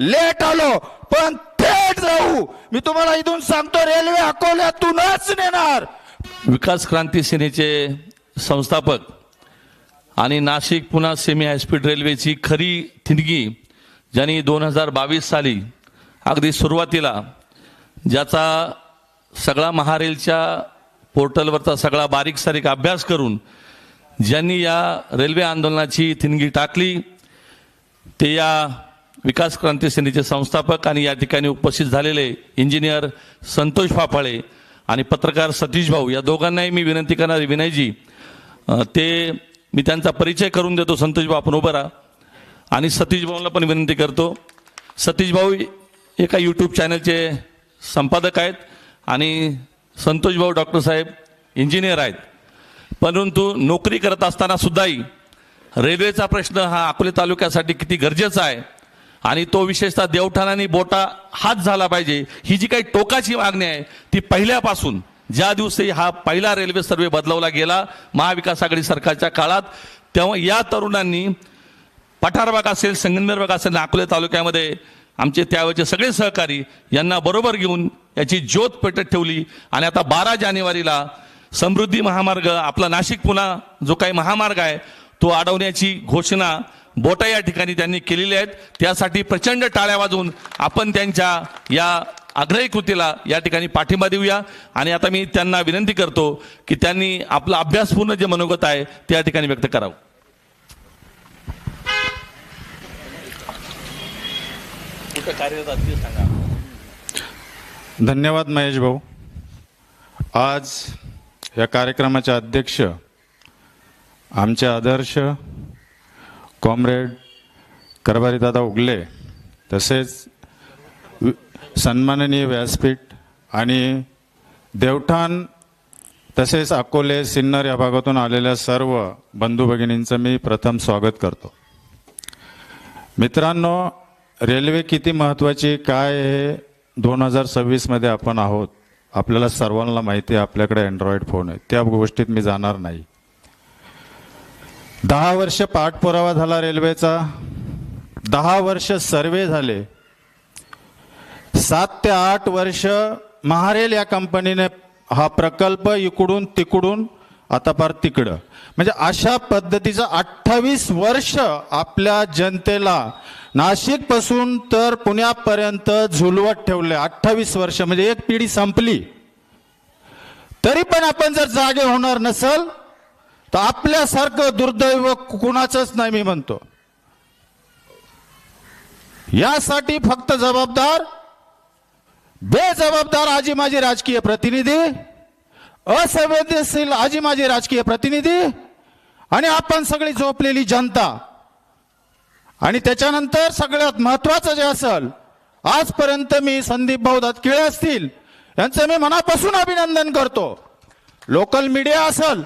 Late आलो पण थेट जाऊ. मी तुम्हाला इथून सांगतो रेल्वे अकोल्यातूनच नेणार. विकास क्रांती सेनेचे संस्थापक आणि नाशिक पुन्हा सेमी हायस्पीड रेल्वेची खरी थिंदगी ज्यांनी दोन हजार बावीस साली अगदी सुरुवातीला ज्याचा सगळा महारेलच्या पोर्टलवरचा सगळा बारीक सारीक अभ्यास करून ज्यांनी या रेल्वे आंदोलनाची थिणगी टाकली ते या विकास क्रांती सेनेचे संस्थापक आणि या ठिकाणी उपस्थित झालेले इंजिनियर संतोष फाफाळे आणि पत्रकार सतीश भाऊ या दोघांनाही मी विनंती करणार विनयजी ते मी त्यांचा परिचय करून देतो. संतोष भाऊ आपण उभं राहा. आणि सतीश भाऊला पण विनंती करतो. सतीश भाऊ एका यूट्यूब चॅनलचे संपादक आहेत आणि संतोष भाऊ डॉक्टर साहेब इंजिनियर आहेत. परंतु नोकरी करत असताना सुद्धाही रेल्वेचा प्रश्न हा अकोले तालुक्यासाठी किती गरजेचा आहे आणि तो विशेषतः देवठाण आणि बोटा हात झाला पाहिजे. ही जी काही टोकाची मागणी आहे ती पहिल्यापासून ज्या दिवशी हा पहिला रेल्वे सर्वे बदलवला गेला महाविकास आघाडी सरकारच्या काळात तेव्हा या तरुणांनी पठार भाग असेल संगमनेर भाग असेल अकोले तालुक्यामध्ये आमचे त्यावेळेचे सगळे सहकारी यांना बरोबर घेऊन याची ज्योत पेटत ठेवली. आणि आता बारा जानेवारीला समृद्धी महामार्ग आपला नाशिक पुन्हा जो काही महामार्ग आहे तो अडवण्याची घोषणा बोटा या ठिकाणी त्यांनी केलेली आहेत. त्यासाठी प्रचंड टाळ्या वाजवून आपण त्यांच्या या आग्रही कृतीला या ठिकाणी पाठिंबा देऊया. आणि आता मी त्यांना विनंती करतो की त्यांनी आपला अभ्यासपूर्ण जे मनोगत आहे ते या ठिकाणी व्यक्त करावं. धन्यवाद महेश भाऊ. आज या कार्यक्रमाचे अध्यक्ष आमचे आदर्श कॉम्रेड दादा उगले तसेच सन्माननीय व्यासपीठ आणि देवठाण तसेच अकोले सिन्नर या भागातून आलेल्या सर्व बंधू भगिनींचं मी प्रथम स्वागत करतो. मित्रांनो रेल्वे किती महत्त्वाची काय हे दोन हजार सव्वीसमध्ये आपण आहोत आपल्याला सर्वांना माहिती आहे आपल्याकडे अँड्रॉइड फोन आहे. त्या गोष्टीत मी जाणार नाही. दहा वर्ष पाठपुरावा झाला रेल्वेचा. दहा वर्ष सर्वे झाले. सात ते आठ वर्ष महारेल या कंपनीने हा प्रकल्प इकडून तिकडून आता पार तिकडं. म्हणजे अशा पद्धतीचं अठ्ठावीस वर्ष आपल्या जनतेला नाशिकपासून तर पुण्यापर्यंत झुलवत ठेवले अठ्ठावीस वर्ष. म्हणजे एक पिढी संपली. तरी पण आपण जर जागे होणार नसल तर आपल्यासारखं दुर्दैव कुणाचंच नाही मी म्हणतो. यासाठी फक्त जबाबदार बेजबाबदार आजी माझी राजकीय प्रतिनिधी असंवेदनशील आजी माझी राजकीय प्रतिनिधी आणि आपण सगळी झोपलेली जनता. आणि त्याच्यानंतर सगळ्यात महत्वाचं जे असेल आजपर्यंत मी संदीप भाऊ दातकिळे असतील यांचं मी मनापासून अभिनंदन करतो. लोकल मीडिया असेल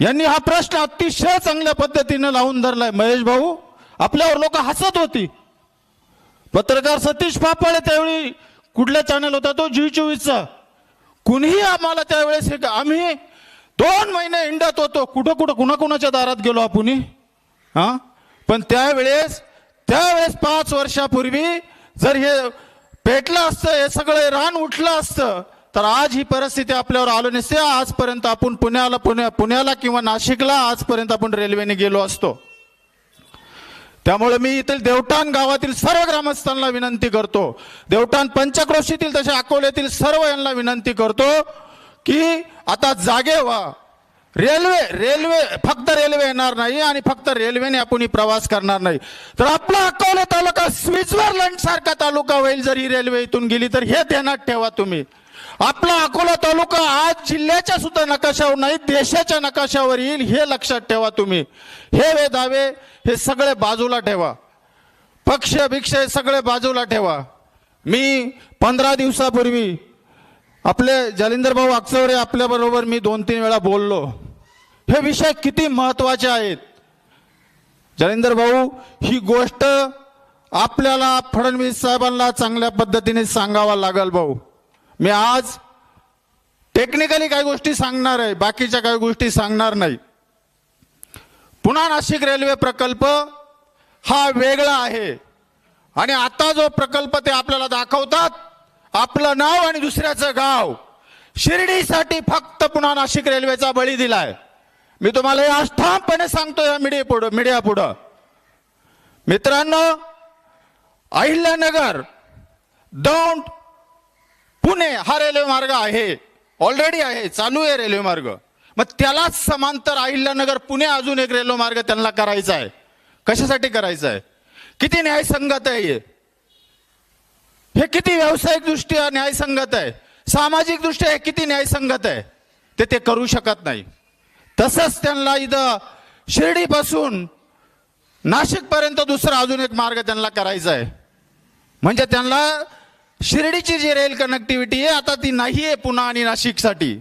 यांनी हा प्रश्न अतिशय चांगल्या पद्धतीनं लावून धरलाय. महेश भाऊ आपल्यावर लोक हसत होती. पत्रकार सतीश पापळे त्यावेळी कुठला चॅनल होता? तो जी चोवीसचा. कुणीही आम्हाला त्यावेळेस हे आम्ही दोन महिने इंडत होतो. कुठं कुठं कुणाकुणाच्या दारात गेलो आपण हा? पण त्यावेळेस त्यावेळेस पाच वर्षापूर्वी जर हे पेटलं असतं हे सगळं रान उठलं असतं तर आज ही परिस्थिती आपल्यावर आलो नसते. आजपर्यंत आपण पुण्याला पुण्या पुण्याला किंवा नाशिकला आजपर्यंत आपण रेल्वेने गेलो असतो. त्यामुळे मी इथील देवटान गावातील सर्व ग्रामस्थांना विनंती करतो. देवटान पंचक्रोशीतील तसे अकोल्यातील सर्व यांना विनंती करतो की आता जागे व्हा. रेल्वे रेल्वे फक्त रेल्वे येणार नाही आणि फक्त रेल्वेने आपण ही प्रवास करणार नाही. तर आपला अकोले तालुका स्वित्झर्लंड सारखा तालुका होईल जर ही रेल्वे इथून गेली तर हे ध्यानात ठेवा तुम्ही. आपला अकोला तालुका आज जिल्ह्याच्या सुद्धा नकाशावर नाही देशाच्या नकाशावर येईल हे लक्षात ठेवा तुम्ही. हे वे दावे हे सगळे बाजूला ठेवा. पक्ष भिक्ष हे सगळे बाजूला ठेवा. मी पंधरा दिवसापूर्वी आपले जालिंदर भाऊ अक्सवरे आपल्या मी दोन तीन वेळा बोललो. हे विषय किती महत्त्वाचे आहेत. जालिंदर भाऊ ही गोष्ट आपल्याला फडणवीस साहेबांना चांगल्या पद्धतीने सांगावा लागल भाऊ. मी आज टेक्निकली काही गोष्टी सांगणार आहे बाकीच्या काही गोष्टी सांगणार नाही. पुन्हा नाशिक रेल्वे प्रकल्प हा वेगळा आहे. आणि आता जो प्रकल्प ते आपल्याला दाखवतात आपलं नाव आणि दुसऱ्याचं गाव शिर्डीसाठी फक्त पुन्हा नाशिक रेल्वेचा बळी दिलाय. मी तुम्हाला हे आज सांगतो या मीडिया पुढं मीडिया पुढं. मित्रांनो अहिल्यानगर दौंड पुणे हा रेल्वे मार्ग आहे. ऑलरेडी आहे. चालू आहे रेल्वे मार्ग. मग त्यालाच समांतर अहिल्यानगर पुणे अजून एक रेल्वे मार्ग त्यांना करायचा आहे. कशासाठी करायचा आहे? किती न्यायसंगत आहे हे? हे किती व्यावसायिक दृष्ट्या न्यायसंगत आहे? सामाजिक दृष्ट्या हे किती न्यायसंगत आहे? ते ते करू शकत नाही. तसंच त्यांना इथं शिर्डीपासून नाशिकपर्यंत दुसरा अजून एक मार्ग त्यांना करायचा आहे. म्हणजे त्यांना शिर्डीची जी रेल कनेक्टिव्हिटी आहे आता ती नाही आहे पुणे आणि नाशिकसाठी.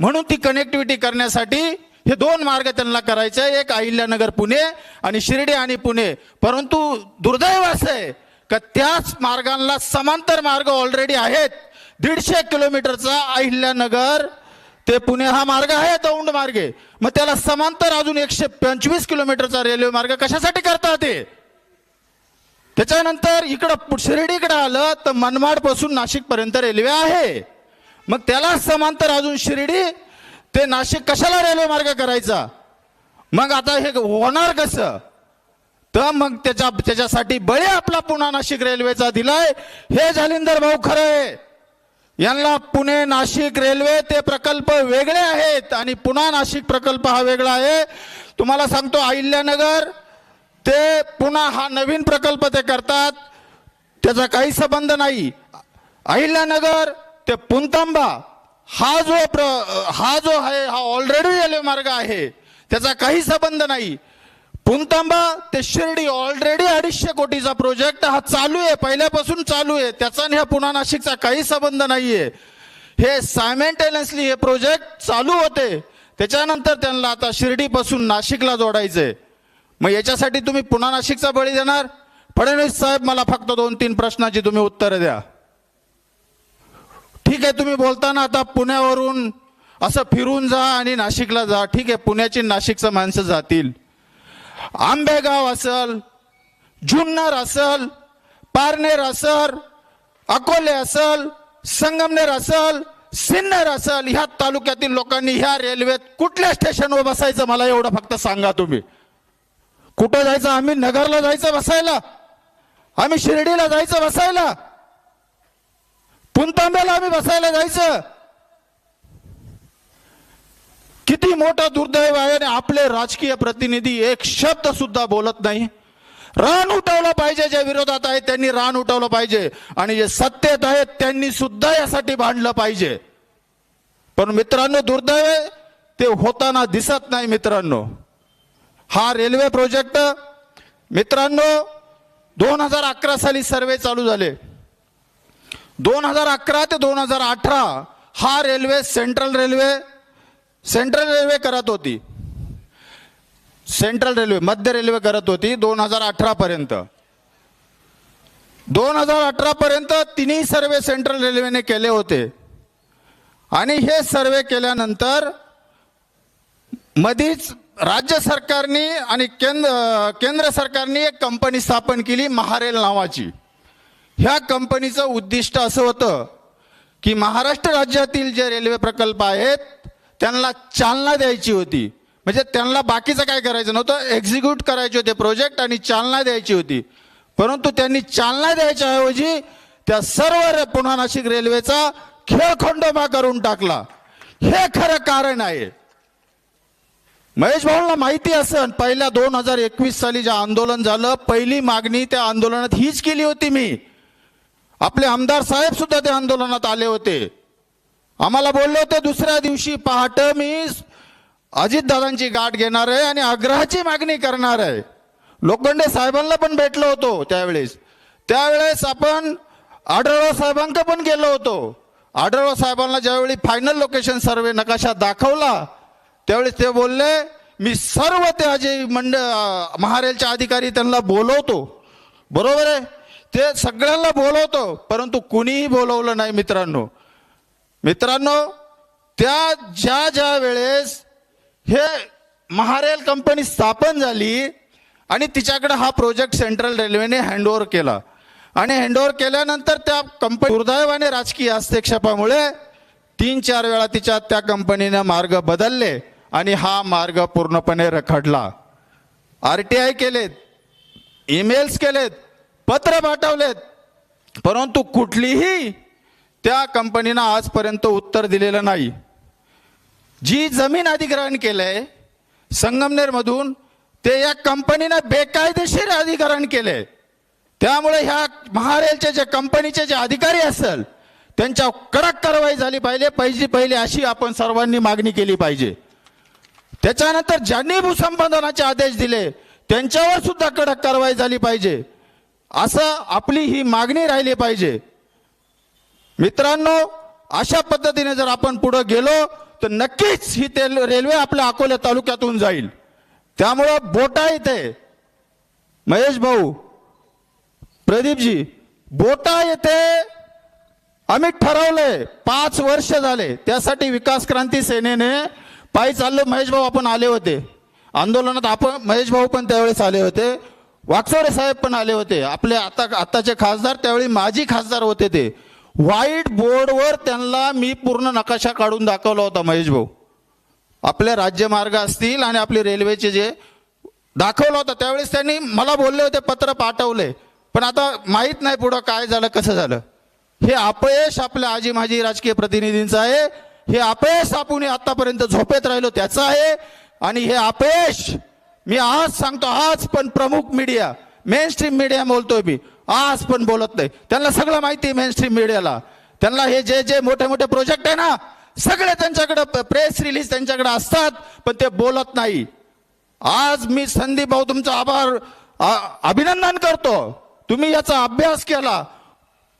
म्हणून ती कनेक्टिव्हिटी करण्यासाठी हे दोन मार्ग त्यांना करायचे आहे एक अहिल्यानगर पुणे आणि शिर्डी आणि पुणे. परंतु दुर्दैव असं आहे का त्याच मार्गांना समांतर मार्ग ऑलरेडी आहेत. दीडशे किलोमीटरचा अहिल्यानगर ते पुणे हा मार्ग आहे दौंड मार्गे. मग त्याला समांतर अजून एकशे पंचवीस किलोमीटरचा रेल्वे मार्ग कशासाठी करतात ते त्याच्यानंतर इकडं शिर्डीकडं आलं तर मनमाडपासून नाशिकपर्यंत रेल्वे आहे. मग त्याला समांतर अजून शिर्डी ते नाशिक कशाला रेल्वे मार्ग करायचा? मग आता हे होणार कसं? तर मग त्याच्या त्याच्यासाठी बळी आपला पुन्हा नाशिक रेल्वेचा दिलाय. हे जालिंदर भाऊ खरं आहे. यांना पुणे नाशिक रेल्वे ते प्रकल्प वेगळे आहेत आणि पुन्हा नाशिक प्रकल्प हा वेगळा आहे. तुम्हाला सांगतो अहिल्यानगर ते पुन्हा हा नवीन प्रकल्प ते करतात त्याचा काही संबंध नाही. अहिल्यानगर ते पुंतांबा हा जो प्र हा जो आहे हा ऑलरेडी रेल्वे मार्ग आहे त्याचा काही संबंध नाही. पुंतांबा ते शिर्डी ऑलरेडी अडीचशे कोटीचा प्रोजेक्ट हा चालू आहे पहिल्यापासून चालू आहे त्याचा आणि ह्या पुन्हा नाशिकचा काही संबंध नाही आहे हे सायमेंटेनसली हे प्रोजेक्ट चालू होते त्याच्यानंतर त्यांना आता शिर्डीपासून नाशिकला जोडायचं आहे मग याच्यासाठी तुम्ही पुन्हा नाशिकचा बळी देणार? फडणवीस साहेब मला फक्त दोन तीन प्रश्नाची तुम्ही उत्तरं द्या. ठीक आहे तुम्ही बोलताना आता पुण्यावरून असं फिरून जा आणि नाशिकला जा. ठीक आहे पुण्याची नाशिकचं माणसं जातील. आंबेगाव असल जुन्नर असल पारनेर असल अकोले असल संगमनेर असल सिन्नर असल ह्या तालुक्यातील लोकांनी ह्या रेल्वेत कुठल्या स्टेशनवर बसायचं? मला एवढं फक्त सांगा तुम्ही. कुठं जायचं? आम्ही नगरला जायचं बसायला. आम्ही शिर्डीला जायचं बसायला. पुणतांब्याला आम्ही बसायला जायचं. किती मोठं दुर्दैव आहे आणि आपले राजकीय प्रतिनिधी एक शब्द सुद्धा बोलत नाही. रान उठवलं पाहिजे जे विरोधात आहेत त्यांनी रान उठवलं पाहिजे. आणि जे सत्तेत आहेत त्यांनी सुद्धा यासाठी भांडलं पाहिजे. पण मित्रांनो दुर्दैव ते होताना दिसत नाही मित्रांनो. हा रेल्वे प्रोजेक्ट मित्रांनो दोन हजार अकरा साली सर्वे चालू झाले. दोन हजार अकरा ते दोन हजार अठरा हा railway central railway central railway करत होती. सेंट्रल रेल्वे मध्य रेल्वे करत होती दोन हजार अठरापर्यंत दोन हजार अठरापर्यंत तिन्ही सर्वे सेंट्रल रेल्वेने केले होते. आणि हे सर्वे केल्यानंतर मधीच राज्य सरकारने आणि केंद्र केंद्र सरकारने एक कंपनी स्थापन केली महारेल नावाची. ह्या कंपनीचं उद्दिष्ट असं होतं की महाराष्ट्र राज्यातील जे रेल्वे प्रकल्प आहेत त्यांना चालना द्यायची होती. म्हणजे त्यांना बाकीचं काय करायचं नव्हतं एक्झिक्यूट करायचे होते प्रोजेक्ट आणि चालना द्यायची होती. परंतु त्यांनी चालना द्यायच्याऐवजी त्या सर्व पुन्हा नाशिक रेल्वेचा खेळखंडोबा करून टाकला. हे खरं कारण आहे. महेश भाऊला माहिती असेल पहिल्या दोन हजार एकवीस साली जे आंदोलन झालं पहिली मागणी त्या आंदोलनात हीच केली होती मी. आपले आमदार साहेब सुद्धा त्या आंदोलनात आले होते. आम्हाला बोलले होते दुसऱ्या दिवशी पहाट मी अजितदादांची गाठ घेणार आहे आणि आग्रहाची मागणी करणार आहे. लोखंडे साहेबांना पण भेटलो होतो त्यावेळेस. त्यावेळेस आपण आढळराव साहेबांक पण गेलो होतो. आढळराव साहेबांना ज्यावेळी फायनल लोकेशन सर्वे नकाशा दाखवला त्यावेळेस ते बोलले मी सर्व त्या जे मंड महारेलच्या अधिकारी त्यांना बोलवतो. बरोबर आहे? ते सगळ्यांना बोलवतो परंतु कुणीही बोलवलं नाही मित्रांनो. मित्रांनो त्या ज्या ज्या वेळेस हे महारेल कंपनी स्थापन झाली आणि तिच्याकडे हा प्रोजेक्ट सेंट्रल रेल्वेने हँडओव्हर केला. आणि हँडओव्हर केल्यानंतर त्या कंपनी दुर्दैवाने राजकीय हस्तक्षेपामुळे तीन चार वेळा तिच्या त्या कंपनीने मार्ग बदलले. आणि हा मार्ग पूर्णपणे रखडला. आर टी आय केलेत ईमेल्स केलेत पत्र पाठवलेत. परंतु कुठलीही त्या कंपनीनं आजपर्यंत उत्तर दिलेलं नाही. जी जमीन अधिग्रहण केलंय संगमनेरमधून ते या कंपनीनं बेकायदेशीर अधिग्रहण केले. त्यामुळे ह्या महारेलचे जे कंपनीचे जे अधिकारी असेल त्यांच्या कडक कारवाई झाली पाहिजे. पहिली पहिली अशी आपण सर्वांनी मागणी केली पाहिजे. त्याच्यानंतर ज्यांनी भूसंपादनाचे आदेश दिले त्यांच्यावर सुद्धा कडक कारवाई झाली पाहिजे. असं आपली ही मागणी राहिली पाहिजे. मित्रांनो अशा पद्धतीने जर आपण पुढे गेलो तर नक्कीच ही तेल रेल्वे आपल्या अकोल्या तालुक्यातून जाईल. त्यामुळं बोटा येते महेश भाऊ प्रदीपजी बोटा येते आम्ही ठरवलंय पाच वर्ष झाले त्यासाठी विकास क्रांती सेनेने पायी चाललो महेश भाऊ आपण आले होते. आंदोलनात आपण महेश भाऊ पण त्यावेळेस आले होते. वाकचोरे साहेब पण आले होते. आपले आता आत्ताचे खासदार त्यावेळी माजी खासदार होते ते. व्हाईट बोर्डवर त्यांना मी पूर्ण नकाशा काढून दाखवला होता महेश भाऊ. आपले राज्यमार्ग असतील आणि आपले रेल्वेचे जे दाखवलं होतं त्यावेळेस त्यांनी मला बोलले होते पत्र पाठवले. पण आता माहीत नाही पुढं काय झालं कसं झालं. हे अपयश आपल्या आजी माजी राजकीय प्रतिनिधींचं आहे. हे अपयश आपण आतापर्यंत झोपेत राहिलो त्याचं आहे. आणि हे अपयश मी आज सांगतो आज पण प्रमुख मीडिया मेन स्ट्रीम मीडिया बोलतोय मी. आज पण बोलत नाही. त्यांना सगळं माहिती आहे मेन स्ट्रीम मीडियाला त्यांना हे जे जे मोठे मोठे प्रोजेक्ट आहे ना सगळे त्यांच्याकडे प्रेस रिलीज त्यांच्याकडे असतात पण ते बोलत नाही. आज मी संदीप भाऊ तुमचा आभार अभिनंदन करतो. तुम्ही याचा अभ्यास केला.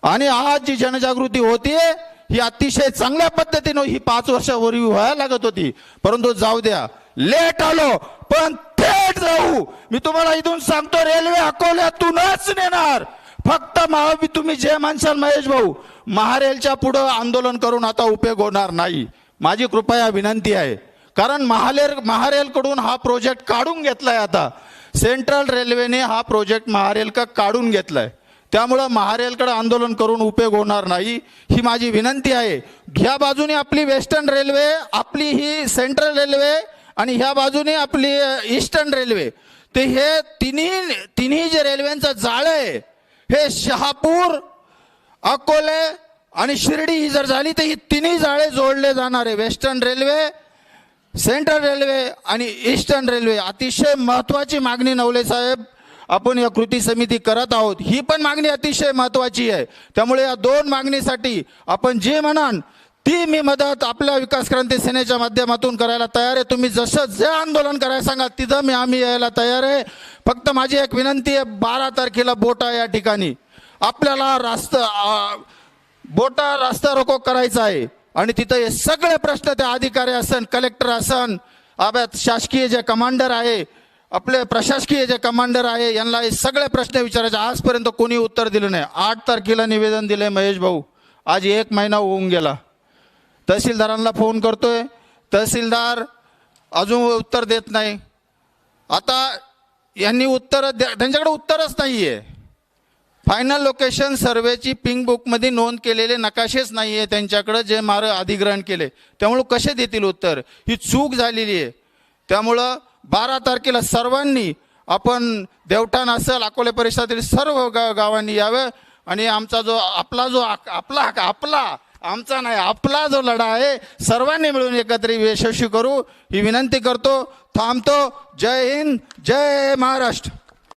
आणि आज जी जनजागृती होतीये ही अतिशय चांगल्या पद्धतीनं ही पाच वर्षापूर्वी व्हायला लागत होती. परंतु जाऊ द्या लेट आलो पण थेट जाऊ. मी तुम्हाला इथून सांगतो रेल्वे अकोल्यातूनच नेणार. फक्त महावी तुम्ही जे माणसाल महेश भाऊ महारेलच्या पुढं आंदोलन करून आता उपयोग होणार नाही. माझी कृपया विनंती आहे. कारण महालेर महारेलकडून हा प्रोजेक्ट काढून घेतलाय आता. सेंट्रल रेल्वेने हा प्रोजेक्ट महारेल का काढून घेतलाय. त्यामुळं महारेलकडे आंदोलन करून उपयोग होणार नाही. ही माझी विनंती आहे. ह्या बाजूने आपली वेस्टर्न रेल्वे आपली ही सेंट्रल रेल्वे आणि ह्या बाजूने आपली ईस्टर्न रेल्वे. ते हे तिन्ही तिन्ही जे रेल्वेंचं जाळं आहे हे शहापूर अकोले आणि शिर्डी ही जर झाली तर ही तिन्ही जाळे जोडले जाणार आहे. वेस्टर्न रेल्वे सेंट्रल रेल्वे आणि ईस्टर्न रेल्वे. अतिशय महत्त्वाची मागणी नवले साहेब. आपण या कृती समिती करत आहोत ही पण मागणी अतिशय महत्वाची आहे. त्यामुळे या दोन मागणीसाठी आपण जे म्हणाल ती मी मदत आपल्या विकास क्रांती सेनेच्या माध्यमातून करायला तयार आहे. तुम्ही जसं जे आंदोलन करायला सांगा तिथं मी आम्ही यायला तयार आहे. फक्त माझी एक विनंती आहे बारा तारखेला बोटा या ठिकाणी. आपल्याला रास्त बोटा रास्ता रोको करायचा आहे. आणि तिथं हे सगळे प्रश्न ते अधिकारी असन कलेक्टर असन अभ्यात शासकीय जे कमांडर आहे आपले प्रशासकीय जे कमांडर आहे यांना हे सगळे प्रश्न विचारायचे. आजपर्यंत कोणी उत्तर दिलं नाही. आठ तारखेला निवेदन दिले महेश भाऊ. आज एक महिना होऊन गेला. तहसीलदारांना फोन करतोय. तहसीलदार अजून उत्तर देत नाही. आता यांनी उत्तर त्यांच्याकडे उत्तरच नाही आहे फायनल लोकेशन सर्वेची पिंक बुकमध्ये नोंद केलेले नकाशेच नाही आहे त्यांच्याकडे जे मार अधिग्रहण केले. त्यामुळं कसे देतील उत्तर? ही चूक झालेली आहे. त्यामुळं बारा तारखेला सर्वांनी आपण देवठाण असेल अकोले परिसरातील सर्व गा गावांनी यावं. आणि आमचा जो आपला जो आक- आपला हक्क- आपला आमचा नाही आपला जो लढा आहे सर्वांनी मिळून एकत्र यशस्वी करू. ही विनंती करतो थांबतो. जय हिंद जय महाराष्ट्र.